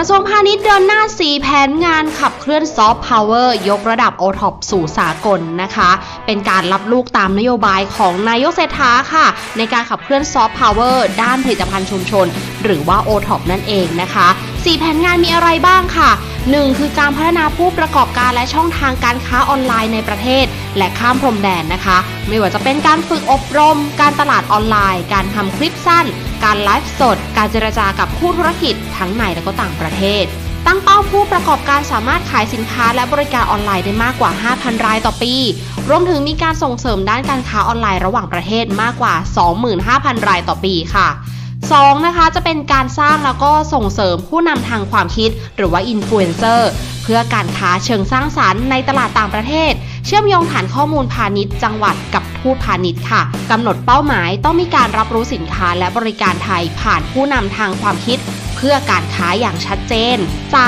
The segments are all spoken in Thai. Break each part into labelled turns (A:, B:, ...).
A: กระทรวงพาณิชย์เดินหน้า 4 แผนงานขับเคลื่อนซอฟต์พาวเวอร์ยกระดับโอท็อปสู่สากลนะคะ เป็นการรับลูกตามนโยบายของนายกเศรษฐาค่ะ ในการขับเคลื่อนซอฟต์พาวเวอร์ด้านผลิตภัณฑ์ชุมชน หรือว่าโอท็อปนั่นเองนะคะ 4 แผนงานมีอะไรบ้างค่ะ 1. คือการพัฒนาผู้ประกอบการและช่องทางการค้าออนไลน์ในประเทศ และข้ามพรมแดนนะคะ ไม่ว่าจะเป็นการฝึกอบรม การตลาดออนไลน์ การทำคลิปสั้น การไลฟ์สด การเจรจากับคู่ธุรกิจทั้งในและก็ต่างประเทศตั้งเป้าผู้ประกอบการสามารถขายสินค้าและบริการออนไลน์ได้มากกว่า 5,000 รายต่อปี รวมถึงมีการส่งเสริมด้านการค้าออนไลน์ระหว่างประเทศมากกว่า 25,000 รายต่อปีค่ะ 2. นะคะจะเป็นการสร้างแล้วก็ส่งเสริมผู้นำทางความคิด หรือว่าอินฟลูเอนเซอร์เพื่อการค้าเชิงสร้างสารรค์ในตลาดต่างประเทศ เชื่อมโยงฐานข้อมูลพาณิชย์ จังหวัดกับทูตพาณิชย์ค่ะกำหนดเป้าหมายต้องมีการรับรู้สินค้าและบริการไทยผ่านผู้นำทางความคิด เพื่อการค้าอย่างชัดเจน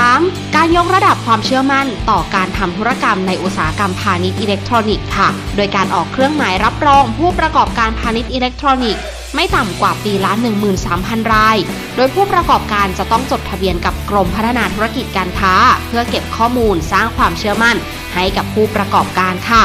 A: 3. การยกระดับความเชื่อมั่นต่อการทำธุรกรรมในอุตสาหกรรมพาณิชย์อิเล็กทรอนิกส์ค่ะ โดยการออกเครื่องหมายรับรองผู้ประกอบการพาณิชย์อิเล็กทรอนิกส์ไม่ต่ำกว่าปีละ 13,000 ราย โดยผู้ประกอบการจะต้องจดทะเบียนกับกรมพัฒนาธุรกิจการค้า เพื่อเก็บข้อมูลสร้างความเชื่อมั่นให้กับผู้ประกอบการค่ะ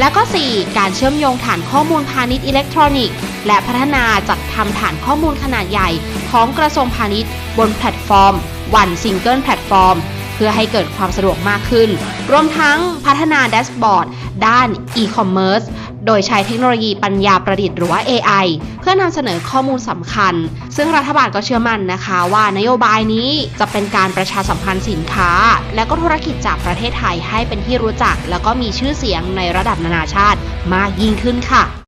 A: และก็ 4. การเชื่อมโยงฐานข้อมูลพาณิชย์อิเล็กทรอนิกส์ และพัฒนาจัดทำฐานข้อมูลขนาดใหญ่ของกระทรวงพาณิชย์ บนแพลตฟอร์ม One Single Platform เพื่อให้เกิดความสะดวกมากขึ้น รวมทั้งพัฒนาแดชบอร์ดด้าน e-commerce โดยใช้เทคโนโลยีปัญญาประดิษฐ์หรือว่า AI เพื่อนำเสนอข้อมูลสำคัญ ซึ่งรัฐบาลก็เชื่อมั่นนะคะว่านโยบายนี้จะเป็นการประชาสัมพันธ์สินค้า และก็ธุรกิจจากประเทศไทยให้เป็นที่รู้จัก แล้วก็มีชื่อเสียงในระดับนานาชาติมากยิ่งขึ้นค่ะ